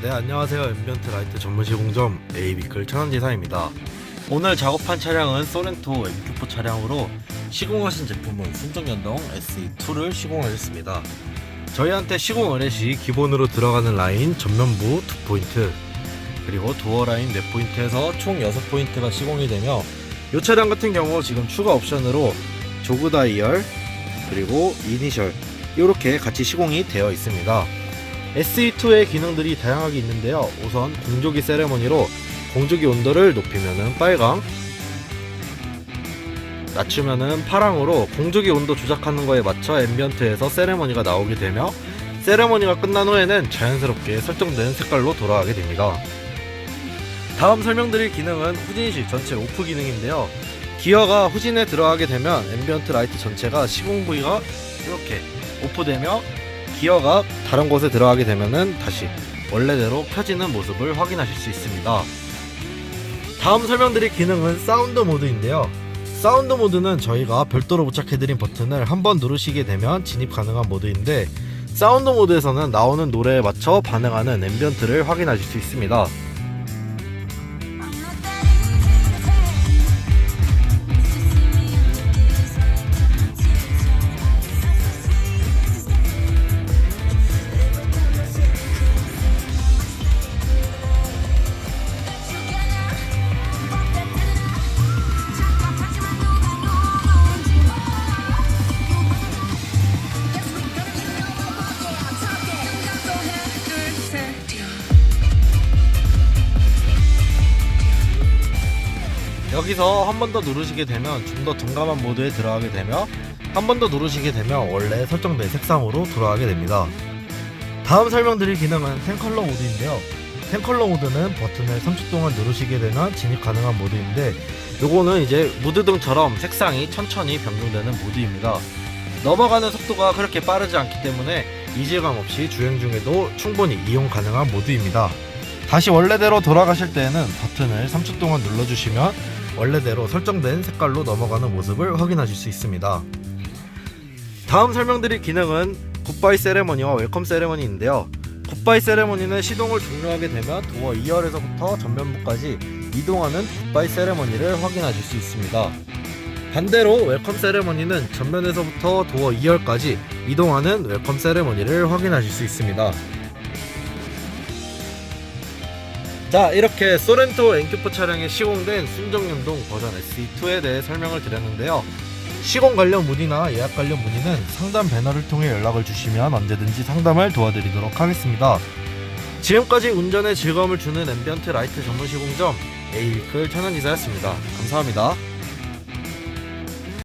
네 안녕하세요. 앰비언트 라이트 전문 시공점 에이비클 천안지사입니다. 오늘 작업한 차량은 소렌토 M4 차량으로 시공하신 제품은 순정연동 SE2를 시공하셨습니다. 저희한테 시공 의뢰 시 기본으로 들어가는 라인 전면부 2포인트 그리고 도어 라인 4포인트에서 총 6포인트가 시공이 되며 이 차량 같은 경우 지금 추가 옵션으로 조그 다이얼 그리고 이니셜 이렇게 같이 시공이 되어 있습니다 SE2의 기능들이 다양하게 있는데요. 우선 공조기 세레머니로 공조기 온도를 높이면은 빨강, 낮추면은 파랑으로 공조기 온도 조작하는 거에 맞춰 앰비언트에서 세레머니가 나오게 되며 세레머니가 끝난 후에는 자연스럽게 설정된 색깔로 돌아가게 됩니다. 다음 설명드릴 기능은 후진실 전체 오프 기능인데요. 기어가 후진에 들어가게 되면 앰비언트 라이트 전체가 시공 부위가 이렇게 오프되며 기어가 다른 곳에 들어가게 되면은 다시 원래대로 켜지는 모습을 확인하실 수 있습니다. 다음 설명드릴 기능은 사운드 모드인데요. 사운드 모드는 저희가 별도로 부착해드린 버튼을 한번 누르시게 되면 진입 가능한 모드인데 사운드 모드에서는 나오는 노래에 맞춰 반응하는 앰비언트를 확인하실 수 있습니다. 여기서 한 번 더 누르시게 되면 좀더 둔감한 모드에 들어가게 되며 한 번 더 누르시게 되면 원래 설정된 색상으로 돌아가게 됩니다. 다음 설명드릴 기능은 텐컬러 모드인데요. 텐컬러 모드는 버튼을 3초 동안 누르시게 되면 진입 가능한 모드인데 요거는 이제 무드등처럼 색상이 천천히 변경되는 모드입니다. 넘어가는 속도가 그렇게 빠르지 않기 때문에 이질감 없이 주행 중에도 충분히 이용 가능한 모드입니다. 다시 원래대로 돌아가실 때에는 버튼을 3초 동안 눌러주시면 원래대로 설정된 색깔로 넘어가는 모습을 확인하실 수 있습니다. 다음 설명드릴 기능은 굿바이 세레머니와 웰컴 세레머니인데요. 굿바이 세레머니는 시동을 종료하게 되면 도어 2열에서부터 전면부까지 이동하는 굿바이 세레머니를 확인하실 수 있습니다. 반대로 웰컴 세레머니는 전면에서부터 도어 2열까지 이동하는 웰컴 세레머니를 확인하실 수 있습니다. 자 이렇게 소렌토 엔큐포 차량에 시공된 순정연동 버전 SE2에 대해 설명을 드렸는데요. 시공 관련 문의나 예약 관련 문의는 상담 배너를 통해 연락을 주시면 언제든지 상담을 도와드리도록 하겠습니다. 지금까지 운전에 즐거움을 주는 앰비언트 라이트 전문 시공점 에이클 천연이사였습니다. 감사합니다